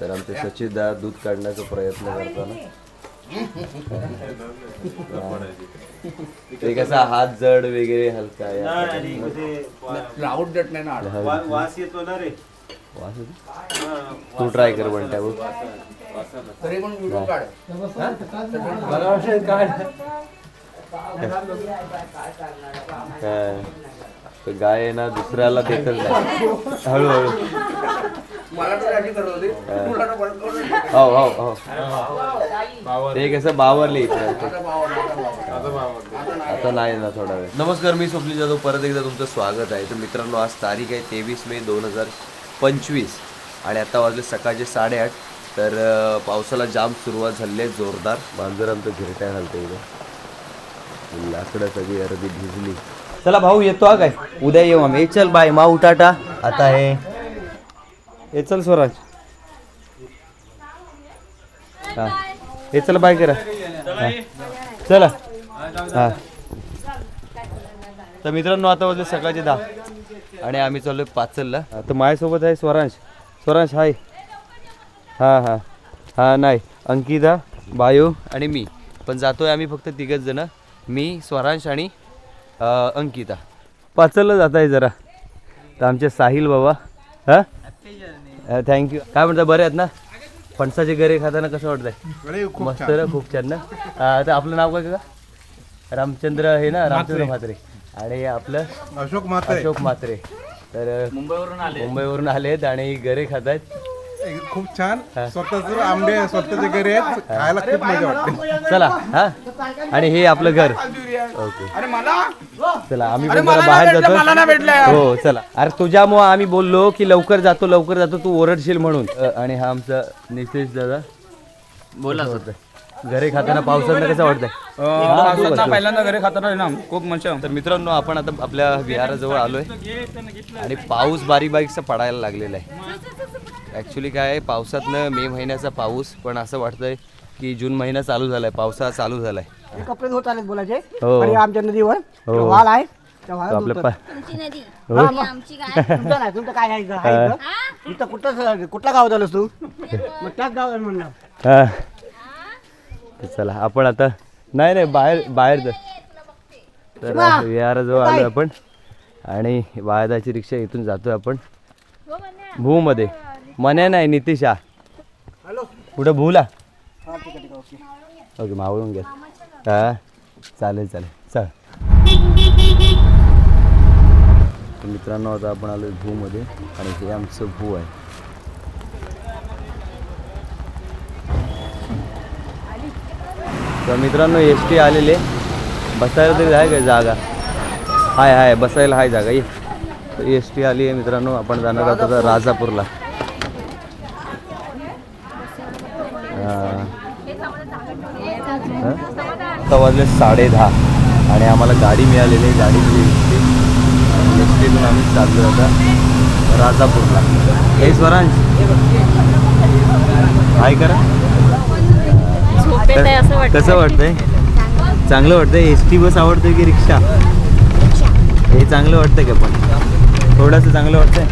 तर आमचे सचिन दा दूध काढण्याचा प्रयत्न करताना. ते कसा हात जड वगैरे हलका नाही ना वा- वास येतो ना रे. वास येतो? तू ट्राय कर तरी पण व्हिडिओ काढ? तो गाय आहे ना दुसऱ्याला देतच नाही. हळूहळू. तर तर. हो हो हो. ते कसं बावरली इकडे आता नाही. ना थोडा वेळ. नमस्कार मी स्वप्नील जाधव. परत एकदा तुमचं स्वागत आहे. तर मित्रांनो आज तारीख आहे तेवीस मे दोन हजार पंचवीस. आणि आता वाजले सकाळचे साडेआठ. तर पावसाला जाम सुरुवात झाली आहे जोरदार. मांजर आमचं घिरट्या घालतं इकडे लाकडं सगळी अर्धी भिजली. चला भाऊ येतो हा काय? उद्या येऊ आम्ही. ए, चल बाय मा उठाटा आता आहे हे चल स्वराज. हा. हे चल बाय करा. हा. चला. हा. तर मित्रांनो आता वाजले सकाळचे दहा. आणि आम्ही चाललोय पाचलला. तर माझ्यासोबत आहे स्वरांश स्वरांश हाय. हां हां. हां नाही. अंकिता बायो आणि मी. पण जातोय आम्ही फक्त तिघच जण. मी स्वरांश आणि अंकिता. पाचलला जात आहे जरा. तर आमचे साहिल बाबा. हां? थँक्यू काय म्हणता बरे आहेत ना? फणसाचे गरे खाताना कसं वाटतंय? मस्त ना खूप छान ना? तर आपलं नाव काय का रामचंद्र हे ना रामचंद्र म्हात्रे. आणि आपलं? अशोक मात्रे अशोक म्हात्रे. तर मुंबईवरून आले. मुंबईवरून आलेत आणि गरे खात आहेत खूप छान स्वतःच आंबे स्वतःचे घरी आहेत खायला खूप मजा वाटते चला हा आणि हे आपलं घर ओके अरे मला चला आम्ही पण जरा बाहेर भेटलं, मला नाही जातो भेटलं. हो चला अरे तुझ्यामुळं आम्ही बोललो की लवकर जातो लवकर जातो तू ओरडशील म्हणून अ, आणि हा आमचा नितेश दादा बोला घरे खाताना पावसानं कसं वाटतंय पावसात पहिल्यांदा घरी खाताना ना खूप मजा तर मित्रांनो आपण आता आपल्या विहाराजवळ आलोय आणि पाऊस बारीक बारीकसा पडायला लागलेला आहे ॲक्च्युली काय आहे पावसातनं मे महिन्याचा पाऊस पण असं वाटतंय की जून महिना चालू झालाय पावसाळा चालू झालाय कपडे धुत आलेत बोलायचे हो. आमच्या नदीवर हो. वाल आहे त्या तो वाळात आपल्या धुतात. पा तुमची नदी हो. आणि आमची काय तुमचं नाही तुमचं काय आहे इथं? आहे इथं? इथं कुठं कुठल्या गावात आलोस तू मग त्याच गावात हा. तर चला आपण आता नाही नाही बाहेर बाहेर जा. तर विहाराजवळ आलो आपण आणि वाळदाची रिक्षा इथून जातोय आपण भूमध्ये मन्या नाही नितिशा. कुठं भूला? ओके. मावळून घ्या हा चालेल चालेल. चल. तर मित्रांनो आता आपण आलो भूमध्ये आणि हे आमचं भू आहे. तर मित्रांनो एस टी आलेले. बसायला तरी आहे काय जागा? हाय हाय बसायला हाय जागा. ये. तर एस टी आली आहे मित्रांनो आपण जाणार आहोत आता राजापूरला हा. हा? आता वाजले साडे दहा आणि आम्हाला गाडी मिळालेली आहे गाडी एस टी एस टीतून आम्ही चाललो आता राजापूरला. हे स्वरांश हाय करा. कसं वाटतंय. चांगलं वाटतंय? एस टी बस आवडते की रिक्षा? हे चांगलं वाटतंय का पण? थोडंसं चांगलं वाटतंय?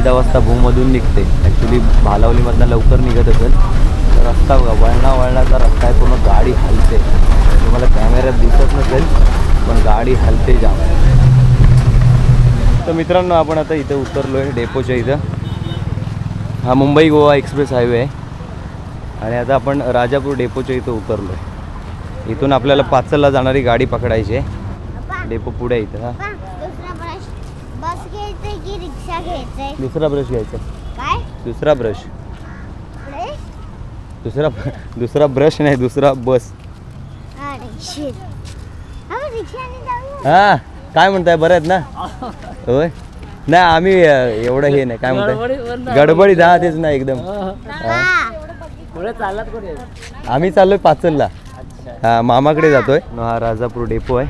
साडे दहा वाजता भूमधून निघते. ॲक्च्युली भालावलीमधनं लवकर निघत असेल. तर रस्ता बघा वळणा वळणाचा रस्ता आहे. पूर्ण गाडी हलते. तुम्हाला कॅमेऱ्यात दिसत नसेल पण गाडी हलते जाम. तर मित्रांनो आपण आता इथं उतरलो आहे डेपोच्या इथं. हा मुंबई गोवा एक्सप्रेस हायवे आहे. आणि आता आपण राजापूर डेपोच्या इथं उतरलो आहे इथून आपल्याला पाचलला जाणारी गाडी पकडायची आहे. डेपो पुढे इथं हा दुसरा ब्रश बस घ्यायचंय की रिक्षा घ्यायचंय दुसरा ब्रश घ्यायचा. काय? दुसरा ब्रश ब्रश दुसरा दुसरा ब्रश नाही दुसरा बस. आपण रिक्षाने हा काय म्हणताय बरं आहेत ना? होय. नाही आम्ही अं, एवढं हे नाही काय म्हणताय? गडबडीत हा तेच नाही एकदम. हा आम्ही चाललोय पाचलला. हा मामाकडे जातोय. हा राजापूर डेपो आहे.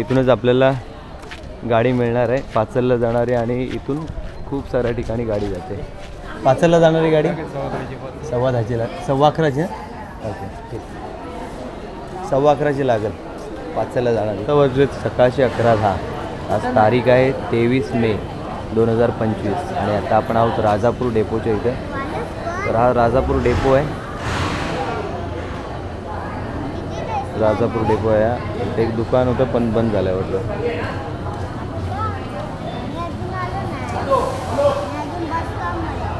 इथूनच आपल्याला गाडी मिळणार आहे. पाचलला जाणारी आणि इथून खूप साऱ्या ठिकाणी गाडी जाते. पाचलला जाणारी गाडी? सव्वा दहाची लाग सव्वा अकराची ना ओके ठीक. सव्वा अकराची लागेल पाचला जाणार. वाजलेत सकाळचे अकरा दहा. आज तारीख आहे तेवीस मे दोन हजार पंचवीस. आणि आता आपण आहोत राजापूर डेपोच्या इथे. तर हा राजापूर डेपो आहे. राजापूर डेपो आहे एक दुकान होतं पण बंद झालं आहे वाटलं मी अजून आलो नाही मी अजून बस स्टॉपमध्ये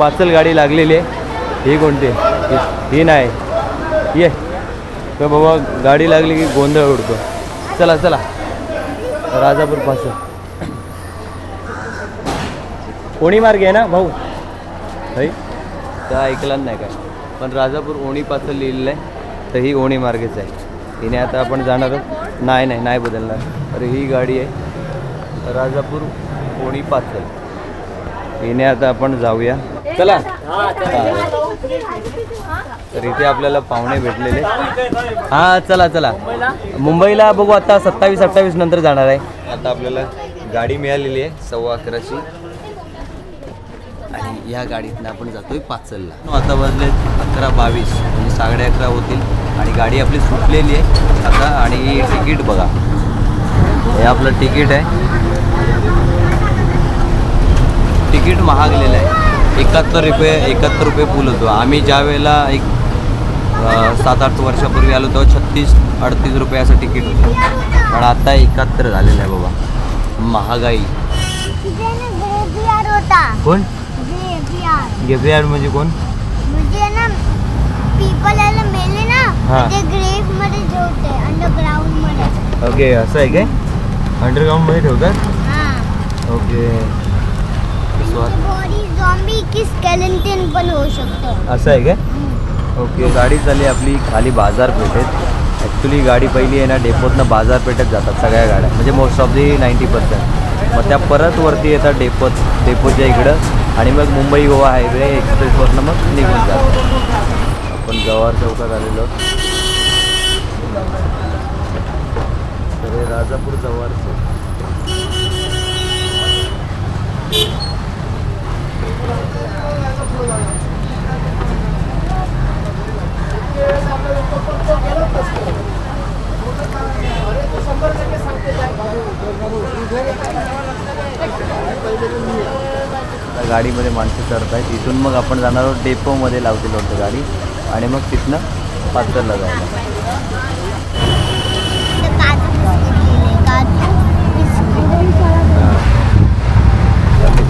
पाचल गाडी लागलेली आहे. ही कोणती? ही- ही नाही. ये. तर बाबा गाडी लागली की गोंधळ उडतो. चला चला. राजापूर पाचल. ओणी मार्ग आहे ना भाऊ? है तर ऐकला नाही काय? पण राजापूर ओणी पाचल लिहिलेलं आहे तर ही ओणी मार्गेच आहे. हिने आता आपण जाणार आहोत. नाही नाही नाही बदलणार. अरे ही गाडी आहे राजापूर ओणी पाचल. हिने आता आपण जाऊया. चला. तर इथे आपल्याला पाहुणे भेटलेले. हा चला चला. मुंबईला बघू आता सत्तावीस अठ्ठावीस नंतर जाणार आहे. आता आपल्याला गाडी मिळालेली आहे सव्वा अकराची. आणि या गाडीतनं आपण जातोय पाचलला. आता वाजले अकरा बावीस म्हणजे साडे अकरा होतील. आणि गाडी आपली सुटलेली आहे. आता आणि तिकीट बघा. हे आपलं तिकीट आहे. तिकीट महागलेलं आहे. एकाहत्तर रुपये एकाहत्तर रुपये फुल होतो. आम्ही ज्या वेळेला एक सात आठ वर्षापूर्वी आलो तेव्हा छत्तीस अडतीस रुपये असं तिकीट होतं. पण आता एकाहत्तर झालेलं आहे बाबा. महागाई. कोण? गेब्रियाड म्हणजे कोण? मध्ये अंडरग्राऊंडमध्ये ओके असं आहे काय? अंडरग्राऊंडमध्ये ठेवतात? हा. ओके झॉम्बी की स्केलेटन पण होऊ शकतं. असं आहे काय? ओके गाडी चालली आपली खाली बाजारपेठेत. ॲक्च्युली गाडी पहिली आहे ना डेपोतनं बाजारपेठेत जातात सगळ्या गाड्या. म्हणजे most of the ninety percent मग त्या परत वरती येतात डेपोत डेपोच्या इकडं. आणि मग मुंबई गोवा हायवे एक्सप्रेसवरनं मग निघून जातात. आपण जवाहर चौकात आलेलो. तर राजापूर त्या गाडीमध्ये माणसं चढत आहेत. इथून मग आपण जाणार आहोत डेपोमध्ये लावतील वाटतं गाडी. आणि मग तिथनं पाचरला जायला.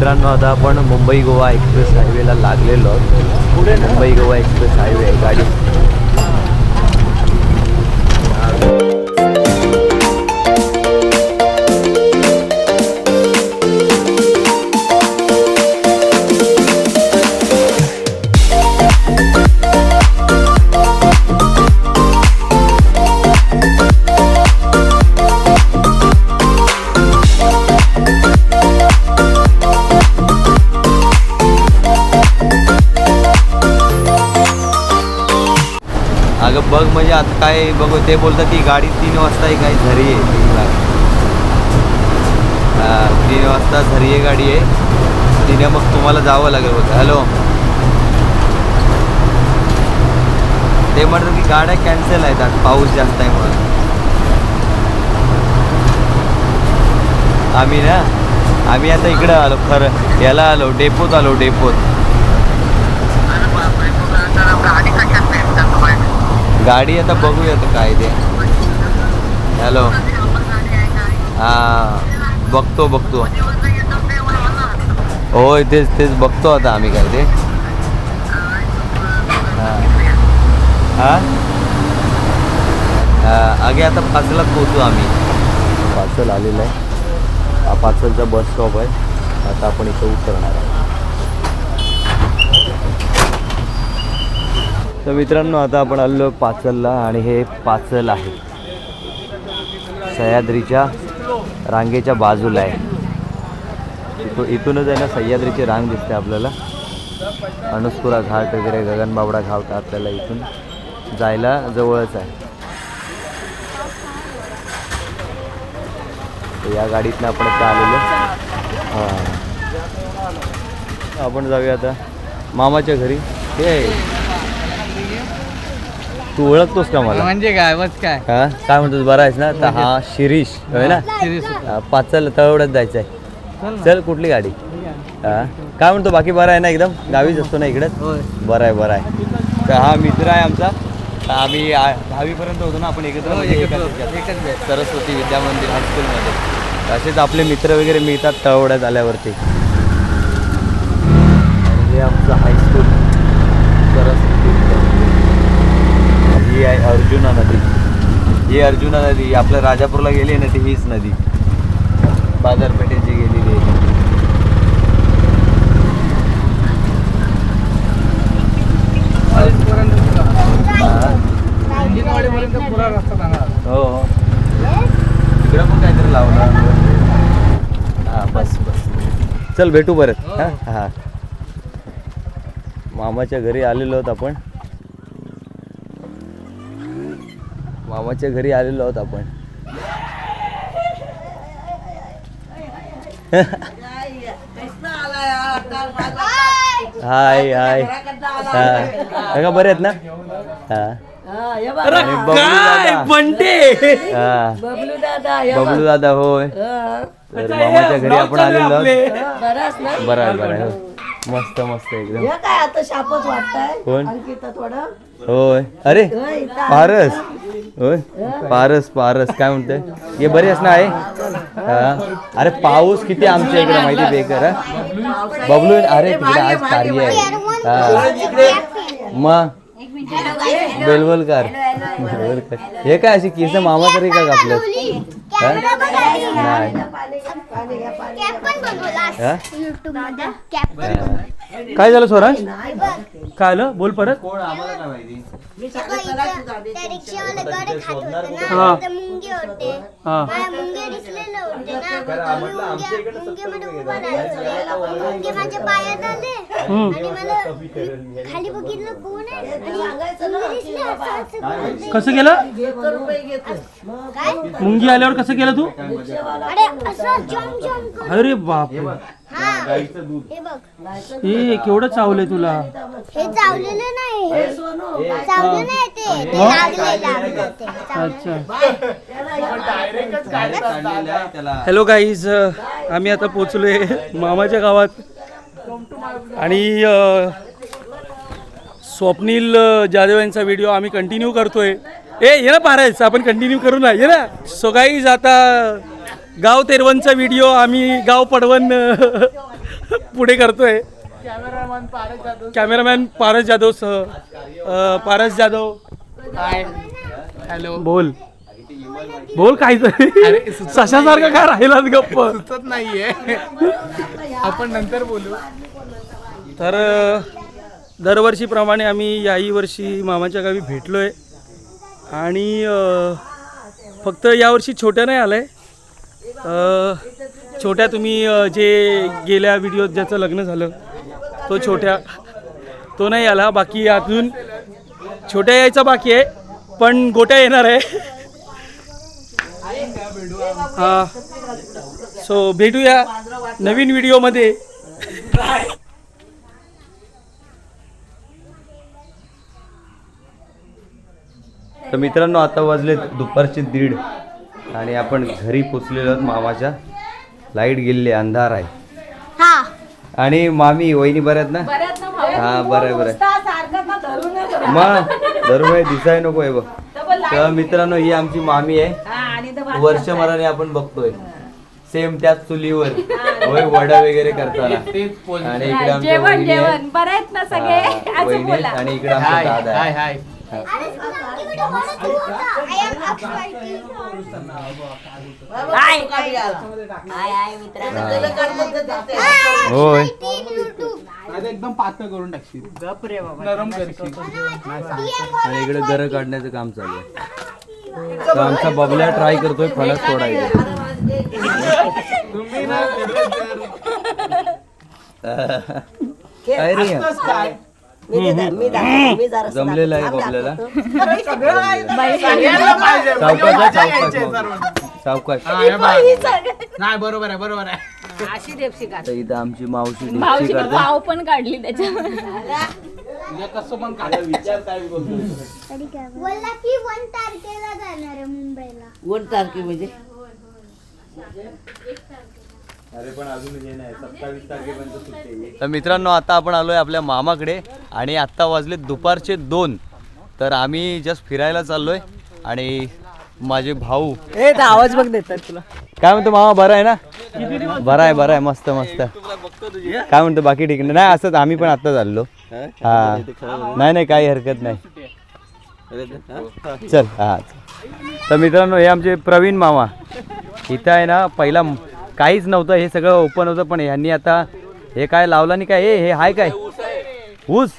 मित्रांनो आता आपण मुंबई गोवा एक्सप्रेस हायवेला लागलेलो आहोत. मुंबई गोवा एक्सप्रेस हायवे गाडी. म्हणजे आता काय बघू ते बोलतात की गाडी तीन वाजता आहे काय झरी आहे. तीन वाजता झरी आहे गाडी आहे. तिने मग तुम्हाला जावं लागेल होतं हॅलो ते म्हणतात की गाड्या कॅन्सल आहेत आज पाऊस जास्त आहे म्हणून. आम्ही ना आम्ही आता इकडं आलो खरं. याला आलो डेपोत आलो डेपोत. गाडी आता बघूया आता काय ते. हॅलो हां बघतो बघतो. होय तेच तेच बघतो आता आम्ही काय ते. हां. अगे आता पाचलात पोचू आम्ही. पाचल आलेलं आहे. हा पाचलचा बस स्टॉप आहे. आता आपण इथं उतरणार आहे. तर मित्रांनो आता आपण आलो पाचलला आणि हे पाचल आहे. सह्याद्रीच्या रांगेच्या बाजूला आहे. इथू इथूनच आहे ना सह्याद्रीची रांग दिसते आपल्याला. अनुस्पुरा घाट वगैरे गगनबावडा घाट आपल्याला इथून. जायला जवळच आहे. तर या गाडीतनं आपण आता आलेलो. हां. आपण जाऊया आता मामाच्या घरी. हे. तू ओळखतोस का मला? म्हणजे काय? बस काय? हा? काय म्हणतोस? बरा आहेस ना? तर हा शिरीष होय ना? हा, पाचल तळवड्यात जायचं आहे चल कुठली गाडी? हा? काय म्हणतो? बाकी बरा आहे ना एकदम? गावीच असतो ना इकडे? बरं आहे बरं आहे. तर हा मित्र आहे आमचा. तर आम्ही आ- दहावीपर्यंत होतो ना आपण एकत्र म्हणजे एकाच ह्याच्यात. सरस्वती विद्या मंदिर हायस्कूलमध्ये असेच आपले मित्र वगैरे मिळतात तळवड्यात आल्यावरती आणि हे आमचं हायस्कूल सरस्वती विद्या मंदिर ही आहे अर्जुना नदी ही अर्जुना नदी आपल्या राजापूरला गेली ना ती हीच नदी. बाजारपेठेची गेलेली आहे. हो हो. पण काहीतरी लावलं. हा बस बस. चल भेटू परत. हा. मामाच्या घरी आलेलो आहोत आपण. मामाच्या घरी आलेलो आहोत आपण. हाय हाय. हा का बरे आहेत ना? हा. बबलू दादा. हा. बबलू दादा होय. तर मामाच्या घरी आपण आलेलो आहोत. बरं आहे बरं आहे. मस्त मस्त एकदम. काय आता शापच वाटताय? कोण? अंकिता थोडं? होय. अरे पारस. होय. पारस पारस काय म्हणतोय? हे बरी असणं आहे हा. अरे पाऊस किती आमच्या इकडे माहिती बेकर हा? बबलू अरे तिकडे आज कार्य आहे. हा. मग? बेलवलकर बेलवलकर हे काय अशी केस मामा तरी का कापलं. काय झालं स्वराज काय आलं? बोल परत. रिक्षावाले गडे खात होते ना तर मुंगे होते. मला मुंगे दिसलेले होते ना मी मुंगे मुंगेमध्ये उभा राहायचो. मुंगे माझ्या पायात आले. आणि मला मी खाली बघितलं कोण आहे? आणि मुंगे दिसले असं असं बोलते. कसं केलं काय? मुंगी आल्यावर कसं केलं तू? अरे असं जम जम कर अरे बाप हा. हे बघ. हे केवढं चावलंय तुला? हे चावलेलं नाही. हे चावलं नाही ते. ते. लागले लागले ते चावलं. अच्छा. हॅलो गाईज आम्ही आता पोचलोय मामाच्या गावात. आणि अ, स्वप्नील अ, जाधव यांचा व्हिडिओ आम्ही कंटिन्यू करतोय. ए ये ना पारायच आपण कंटिन्यू करू ना. ये ना. सो गाईज आता गाव तेरवनचा व्हिडिओ आम्ही गाव पडवण पुढे करतोय. कॅमेरामॅन पारस जाधव सह. पारस जाधव. हॅलो. बोल. बोल काहीतरी सशासारखं काय राहिलात गप्प? नाहीये. आपण नंतर बोलू. तर दरवर्षीप्रमाणे आम्ही याही वर्षी मामाच्या गावी भेटलोय. आणि अ, फक्त यावर्षी छोट्या नाही आलंय. अ, छोट्या तुम्ही जे गेल्या व्हिडिओत ज्याचं लग्न झालं तो छोट्या तो नाही आला बाकी अजून छोट्या यायचा बाकी आहे पण गोट्या येणार आहे. हा. सो भेटूया नवीन व्हिडिओमध्ये तर मित्रांनो आता वाजले दुपारचे दीड. आणि आपण घरी पोचलेलो आहोत. मामाच्या लाइट गेलेली आहे, अंधार आहे. हा. आणि मामी वहिनी बऱ्यात ना? हा बरं आहे बरं आहे. मग दरवेळी दिसाय नको आहे बघ. तर मित्रांनो ही आमची मामी आहे. वर्ष मराने आपण बघतोय. सेम त्याच चुलीवर. होय वडा वगैरे करताना. आणि इकडे आमच्या वहिनी हा, आणि इकडे आमचा दादा आहे. होय. एकदम पातळ करून टाकशील. नरम करशील. आणि इकडे गरं काढण्याचं काम चालू आहे. तर आमचा बबल्या ट्राय करतोय फणस सोडायचं काय? रे जमलेलं आहे बबल्याला पाहिजे सावकाश सावकाश. सावकाश. नाही बरोबर आहे बरोबर आहे. तर इथं आमची मावशी डिस्की भाऊची करते. पाव पण काढली त्याच्यावर म्हणजे कसं पण काय बोलला की वन तारखेला जाणार आहे मुंबईला. वन तारखे म्हणजे? तर मित्रांनो आता आपण आलोय आपल्या मामाकडे आणि आत्ता वाजले दुपारचे दोन. तर आम्ही जस्ट फिरायला चाललोय आणि माझे भाऊ ए आवाज बघ देतात तुला. काय म्हणतो मामा बरं आहे ना? बरं आहे बरं आहे मस्त मस्त. काय म्हणतो बाकी ठीक नाही असंच आम्ही पण आत्ता चाललो हा. नाही नाही काही हरकत नाही. चल हा तर मित्रांनो हे आमचे प्रवीण मामा. इथं आहे ना पहिला काहीच नव्हतं हे सगळं ओपन होतं पण यांनी आता हे काय लावलं नाही काय? हे हे हाय काय? ऊस?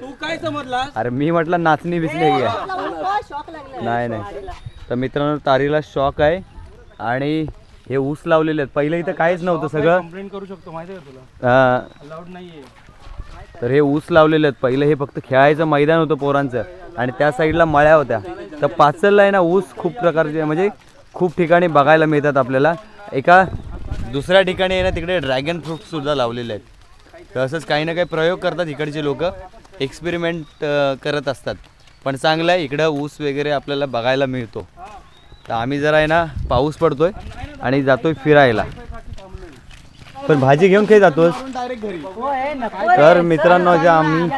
तू काय समजला अरे मी म्हटलं नाचणी बिचणी आहे नाही नाही. तर मित्रांनो तारीला शॉक आहे आणि हे ऊस लावलेले आहेत. पहिलं इथं काहीच नव्हतं सगळं. कंप्लेंट करू शकतो माहिती आहे का तुला? अं, अलाउड नाहीये. तर हे ऊस लावलेले आहेत. पहिलं हे फक्त खेळायचं मैदान होतं पोरांचं आणि त्या साईडला मळ्या होत्या. तर पाचलला आहे ना ऊस खूप प्रकारचे म्हणजे खूप ठिकाणी बघायला मिळतात आपल्याला. एका दुसऱ्या ठिकाणी आहे ना तिकडे ड्रॅगन फ्रूटसुद्धा लावलेले आहेत. तर असंच काही ना काही प्रयोग करतात इकडचे लोक. एक्सपेरिमेंट करत असतात. पण चांगलं आहे इकडं ऊस वगैरे आपल्याला बघायला मिळतो. तर आम्ही जरा आहे ना पाऊस पडतोय आणि जातोय फिरायला. पण भाजी घेऊन काही जातोस? तर मित्रांनो जे आम्ही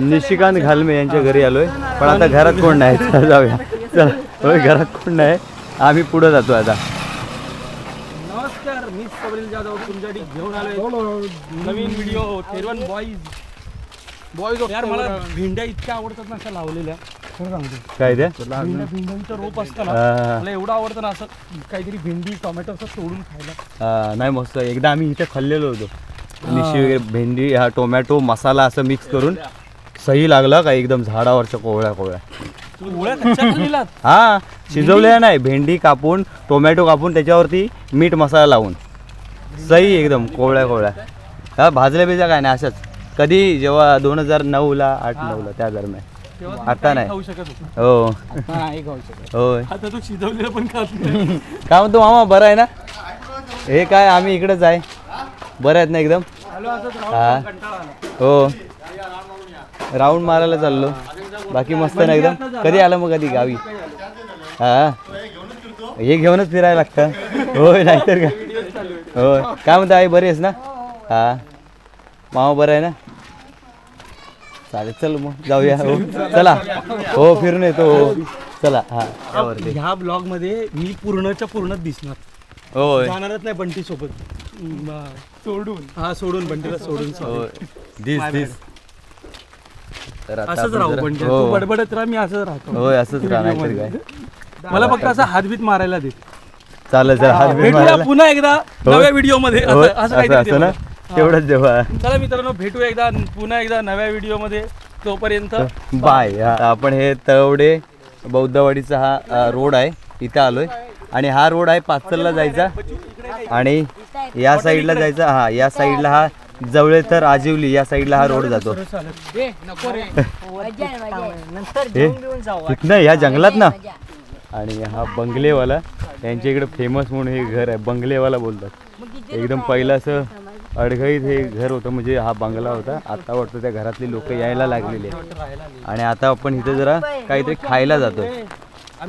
निशिकांत घालमे यांच्या घरी आलोय. पण आता घरात कोण नाही? चला जाऊया. चला. घरात कोण नाही? आम्ही पुढे जातो आता. नमस्कार मी कबरील जाधव तुमच्यासाठी घेऊन आलोय. नवीन व्हिडिओ थेरवन बॉईज बॉईज यार मला भेंड्या इतक्या आवडतात ना अशा लावलेल्या. खरं सांगतो. काय ते? भेंड्या भेंड्यांचं रोप असतं ना मला एवढं आवडतं ना असं काहीतरी भेंडी टोमॅटो असं तोडून खायला. नाही मस्त. एकदा आम्ही इथे खाल्लेलो होतो. निशी वगैरे भेंडी हा टोमॅटो मसाला असं मिक्स करून सही लागला का एकदम झाडावरच्या कोवळ्या कोवळ्या हा. शिजवलेल्या नाही भेंडी कापून टोमॅटो कापून त्याच्यावरती मीठ मसाला लावून. सही एकदम कोवळ्या कोवळ्या. हा भाजल्या बिजल्या काय नाही असंच कधी जेव्हा दोन हजार नऊला आठ नऊला त्या दरम्यान. आता नाही. हो. होय. आता तू शिजवलेलं पण खात नाही. काय म्हणतो मामा बरं आहे ना? हे काय आम्ही इकडेच आहे. बरं आहेत ना एकदम? हा. हो. राऊंड मारायला चाललो. बाकी मस्त ना एकदम? कधी आलं मग कधी गावी? हा. हे घेऊनच फिरायला लागतं. होय नाहीतर का होय. काय म्हणता आई बरी आहेस ना? हा. मामा बरं आहे ना? चालेल चल मग जाऊया. हो. चला. हो फिरून येतो. हो. चला. हा. ह्या ब्लॉगमध्ये मी पूर्णच्या पूर्णच दिसणार. होय. जाणारच नाही बंटी सोबत. सोडून. हा सोडून बंटीला सोडून. दिस दिस. तर आता असंच आपण राहू जरा- बंटी. हो. तू बडबडत राहा मी असंच राहतो. होय असंच राहणार काय. मला फक्त असं हातबीत मारायला दे. चालेल जरा हात बीत भेटूया मारायला. पुन्हा एकदा हो. नव्या व्हिडिओमध्ये होय, असं असं असं काहीतरी असं ना? दे तेवढंच जेव्हा. चला मित्रांनो भेटूया एकदा पुन्हा एकदा नव्या व्हिडिओमध्ये तोपर्यंत बाय. आपण हे तळवडे बौद्धवाडीचा हा रोड आहे. इथं आलोय. आणि हा रोड आहे पाचलला जायचा. आणि या साईडला जायचा. हा या साईडला हा जवळे तर आजिवली या साईडला हा रोड जातो. हे? इथनं या जंगलात ना? आणि हा बंगलेवाला यांच्या इकडे फेमस म्हणून हे घर आहे बंगलेवाला बोलतात. एकदम पहिलं असं अडघळीत हे घर होतं म्हणजे हा बंगला होता. आता वाटतं त्या घरातली लोक यायला लागलेली आहेत. आणि आता आपण इथे जरा काहीतरी खायला जातो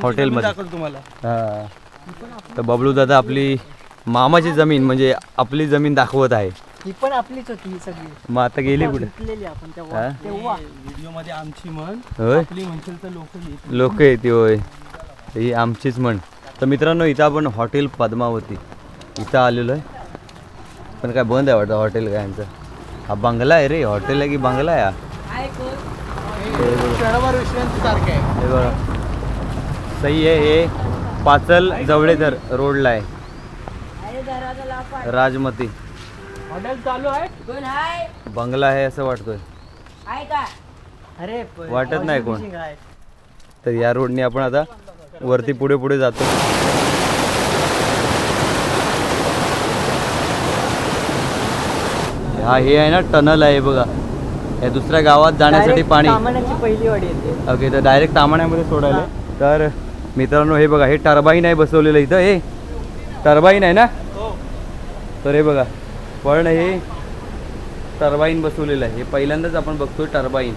हॉटेलमध्ये. हा. तर बबलू दादा आपली मामाची जमीन म्हणजे आपली जमीन दाखवत आहे. ही पण आपलीच होती सगळी. मग आता गेली कुठे? घेतलेली आपण तेव्हा? तेव्हा. व्हिडिओमध्ये आमची आपली म्हणशील तर येत लोक येते होय. ही आमचीच म्हण. तर मित्रांनो इथं आपण हॉटेल पद्मावती. इथं आलेलो आहे. पण काय बंद आहे वाटतं हॉटेल काय यांचं हा बंगला आहे रे. हॉटेल आहे की बंगला आहे हा? हे बघा. सही आहे. हे पाचल जवळेधर रोडला आहे. राजमती. हॉटेल चालू आहे? बंगला आहे असं वाटतोय. अरे वाटत नाही कोण. तर या रोडने आपण आता वरती पुढे पुढे जातो. हा हे आहे ना टनल आहे बघा. या दुसऱ्या गावात जाण्यासाठी पाणी. सामानाची पहिली वाडी येते. ओके तर डायरेक्ट तामाण्यामध्ये सोडायला. तर मित्रांनो हे बघा हे टर्बाईन आहे बसवलेलं इथं. हे टर्बाईन आहे ना? तर हे बघा पण हे टर्बाईन बसवलेलं आहे. हे पहिल्यांदाच आपण बघतोय टर्बाईन.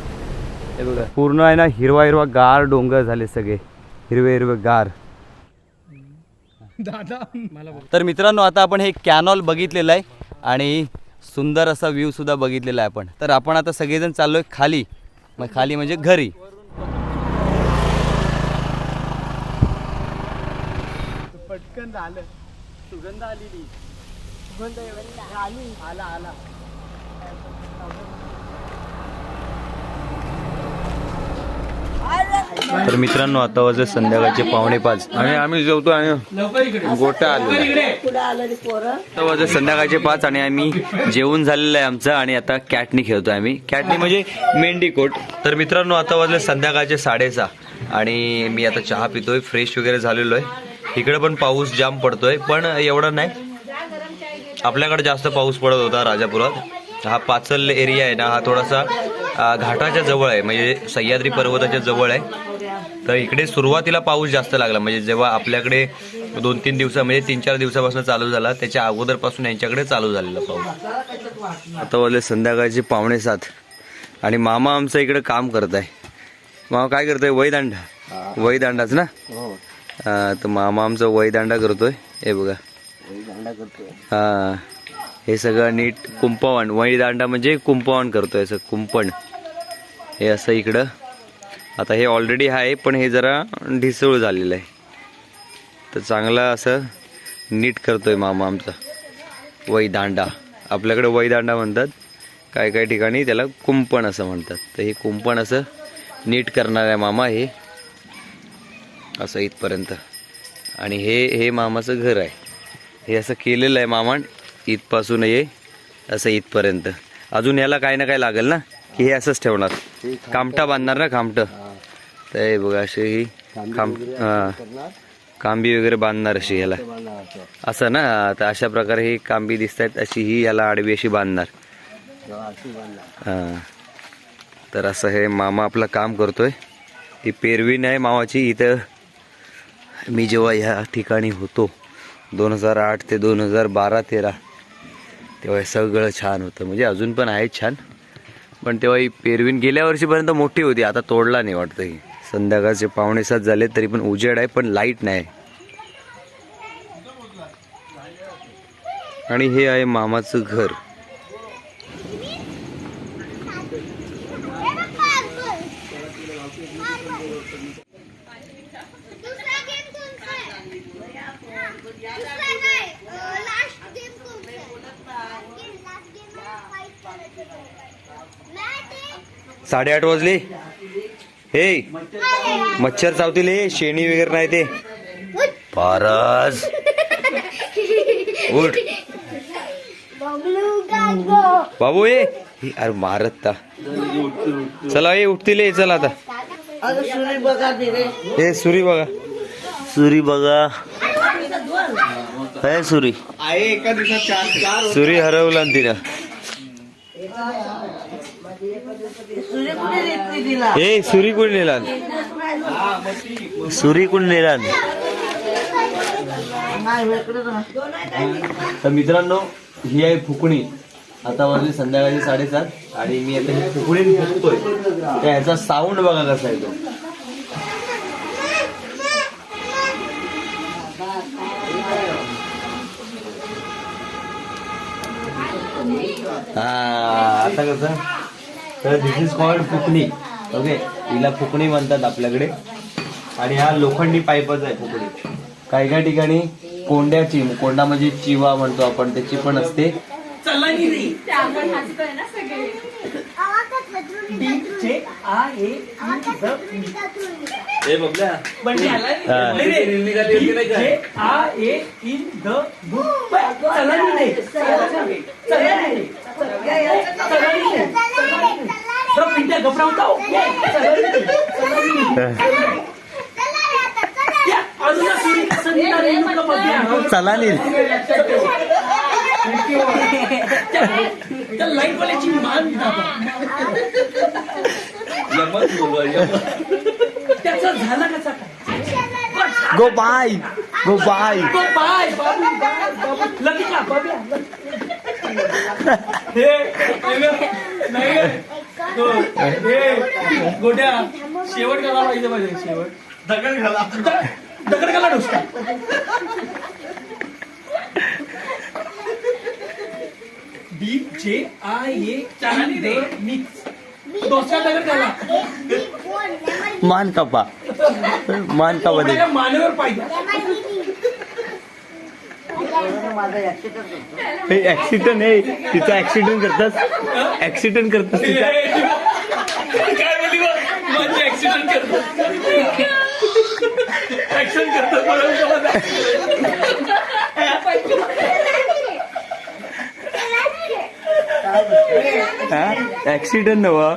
हे बघा पूर्ण आहे ना हिरवा हिरवा गार डोंगर झाले सगळे. हिरवे हिरवे गार. तर मित्रांनो आता आपण हे कॅनॉल बघितलेलं आहे आणि सुंदर असा व्ह्यू सुद्धा बघितलेला आहे आपण. तर आपण आता सगळेजण चाललोय खाली. मग खाली म्हणजे घरी. पटकन झालं. सुगंध आलेली. सुगंध आली आला. तर मित्रांनो आता वाजले संध्याकाळचे पावणे पाच. आणि आम्ही जेवतो आणि लवकर इकडे गोटा आलो लवकर इकडे आता वाजले संध्याकाळचे पाच आणि आम्ही जेवण झालेलं आहे आमचं आणि आता कॅटनी खेळतोय आम्ही. कॅटनी म्हणजे मेंढी कोट. तर मित्रांनो आता वाजले संध्याकाळचे साडेसहा. आणि मी आता चहा पितोय फ्रेश वगैरे झालेलो आहे इकडे पण पाऊस जाम पडतोय पण एवढा नाही. आपल्याकडे जास्त पाऊस पडत होता राजापुरात. हा पाचल एरिया आहे ना हा थोडासा घाटाच्या जवळ आहे म्हणजे सह्याद्री पर्वताच्या जवळ आहे. तर इकडे सुरुवातीला पाऊस जास्त लागला म्हणजे जेव्हा आपल्याकडे दोन तीन दिवसा म्हणजे तीन चार दिवसापासून चालू झाला त्याच्या अगोदरपासून यांच्याकडे चालू झालेला पाऊस. आता वाजले संध्याकाळचे पावणे सात आणि मामा आमचं इकडे काम करत आहे मामा काय करतोय? वैदांडा. वैदांडाच ना? हा, तर मामा आमचं वैदांडा करतोय. हे बघा. हा. हे सगळं नीट कुंपवण वैदांडा म्हणजे कुंपवण करतोय असं कुंपण. हे असं इकडं. आता हे ऑलरेडी आहे पण हे जरा ढिसूळ झालेलं आहे. तर चांगलं असं नीट करतोय मामा आमचा. वैदांडा आपल्याकडे वैदांडा म्हणतात. काय काय ठिकाणी त्याला कुंपण असं म्हणतात. तर हे कुंपण असं नीट करणार आहे मामा हे. असं इथपर्यंत. आणि हे हे मामाचं घर आहे. हे असं केलेलं आहे मामान. इथपासून हे असं इथपर्यंत. अजून याला काय ना काय लागेल ना? की हे असंच ठेवणार. कामटा बांधणार ना कामट तर हे बघा अशी ही काम हां. कांबी वगैरे बांधणार अशी ह्याला असं. ना? तर अशा प्रकारे ही कांबी दिसत आहेत अशी ही याला आडवी अशी बांधणार. हां तर असं हे मामा आपलं काम करतोय. ही पेरवीन आहे मामाची इथं मी जेव्हा ह्या ठिकाणी होतो दोन हजार आठ ते दोन हजार बारा तेरा तेव्हा हे सगळं छान होतं. म्हणजे अजून पण आहे छान. पण तेव्हा ही पेरवीन गेल्या वर्षीपर्यंत मोठी होती. आता तोडला नाही वाटतं ही. संध्याकाळचे पावणे सात झाले तरी पण उजेड आहे पण लाइट नाही. आणि हे आहे मामाचं घर दुसरा गेम कोणता आहे दुसरा नाही लास्ट गेम कोणता आहे लास्ट गेम फाईट करायचं नाही ते साडेआठ वाजले. हे मच्छर चावतील हे शेणी वगैरे नाही ते. पारस उठ. बाबू ये. हे, अरे मारत ता. चला ये उठतील ये चला आता. हे सुरी बघा. सुरी बघा. काय सुरी. सुरी हरवला ना तिनं. ए सुरी कोण नेला सुरी कोण नेला तर मित्रांनो ही आहे फुकणी. आता वाजले संध्याकाळी साडेसात. आणि मी आता ही फुकणी फुकतोय. तर ह्याचा साऊंड बघा कसा आहे तो हा आता कसं? तर दिस इज कॉल्ड फुकणी ओके हिला फुकणी म्हणतात आपल्याकडे आणि हा लोखंडी पाईपच आहे फुकणी काही काही ठिकाणी कोंड्याची कोंडा म्हणजे चिवा म्हणतो आपण त्याची पण असते चला. नील त्या लाइट वाल्याची मान दाबा. त्याचा झाला कसा काय गो बाय गो बाय तो बाय बाबू बाबू. गोट्या शेवट करा पाहिजे पाहिजे शेवट दगड घाला दगड घाला नुसता D J I A ray mix दगड घाला मान कापा मान कापा मानेवर पाहिजे. ऍक्सिडेंट आहे. तिचा ऍक्सिडेंट करतास? ऍक्सिडेंट करतास तिचा? काय बोलली बा? माझी ऍक्सिडेंट नवा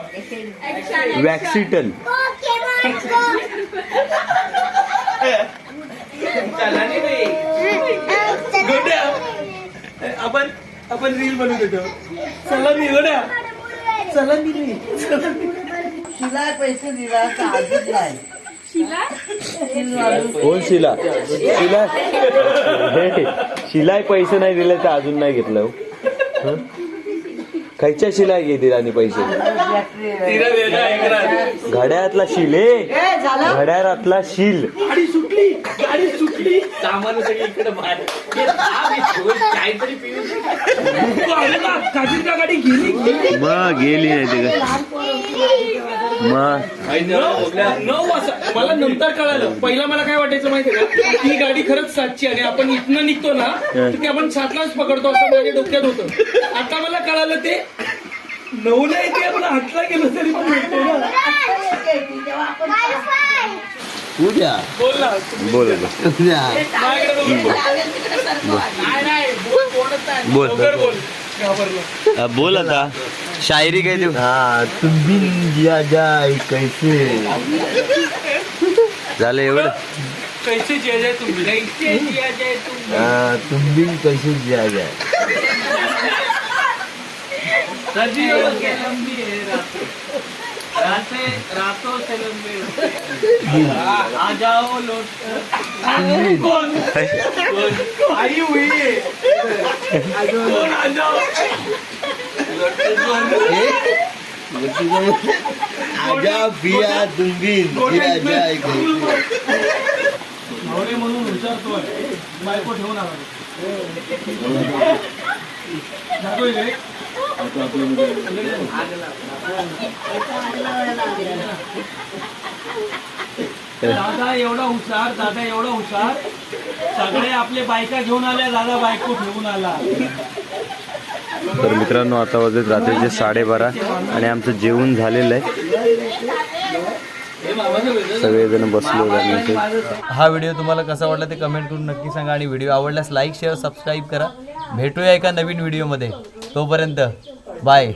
वॅक्सिटन आपण रील बनवू देतो. चला मी गोट्या चला मी चला मी. शिलाय पैसे दिला तर अजून नाही? कोण शिला? शिला? हे, शिलाय पैसे नाही दिले तर अजून नाही घेतलं. हो. खायच्या शिलाय घेतील आणि पैसे? तिला वेगळा ऐकणार घड्याळातला शिले घड्याळातला शिल. गाडी सुटली. सामान सगळी इकडे बाहेर. हे हे काहीतरी का? का गाडी गेली? गेली. मग गेली नाही ते का मग नऊ नऊ वाजता. मला नंतर कळालं. पहिला मला काय वाटायचं माहितीये का? ती गाडी खरंच सातची आणि आपण इथनं निघतो ना तर ते आपण सातलाच पकडतो असं माझ्या डोक्यात होतं. आता मला कळालं ते नऊ नाही ते आपण आठला गेलो तरी पण भेटतो ना. उद्या. बोल बोल. उद्या. बोल. नाही नाही बोल बोलत नाही. बोल. लवकर बोल. घाबरलो. बोल आता. शायरी काय देऊ? हा तुम्ही जिया जाय कैसे? झालं एवढं? कैसे जिया जाए तुम कैसे जिया हा, तुम्ही कैसे जिया जाय? सदियों से लंबी है रातें रातें रातों से लंबी आ जाओ लौट कौन? आई हुई है। कौन आ जाओ? आजा पिया तुम्ही जिया जाय नवरे म्हणून विचारतोय बायको ठेवून आला जातोय रे? दादा एवढा हुशार दादा एवढा हुशार. सगळे आपले बायका घेऊन आले दादा बायको ठेवून आला. तर मित्रांनो आता वाजत रात्रीचे साडेबारा आणि आमचं जेवण झालेलं आहे. सगळेजण बसलो हा व्हिडिओ तुम्हाला कसा वाटला ते कमेंट करून नक्की सांगा आणि व्हिडिओ आवडल्यास लाईक शेअर सबस्क्राईब करा. भेटूया एका नवीन व्हिडिओमध्ये. तोपर्यंत बाय.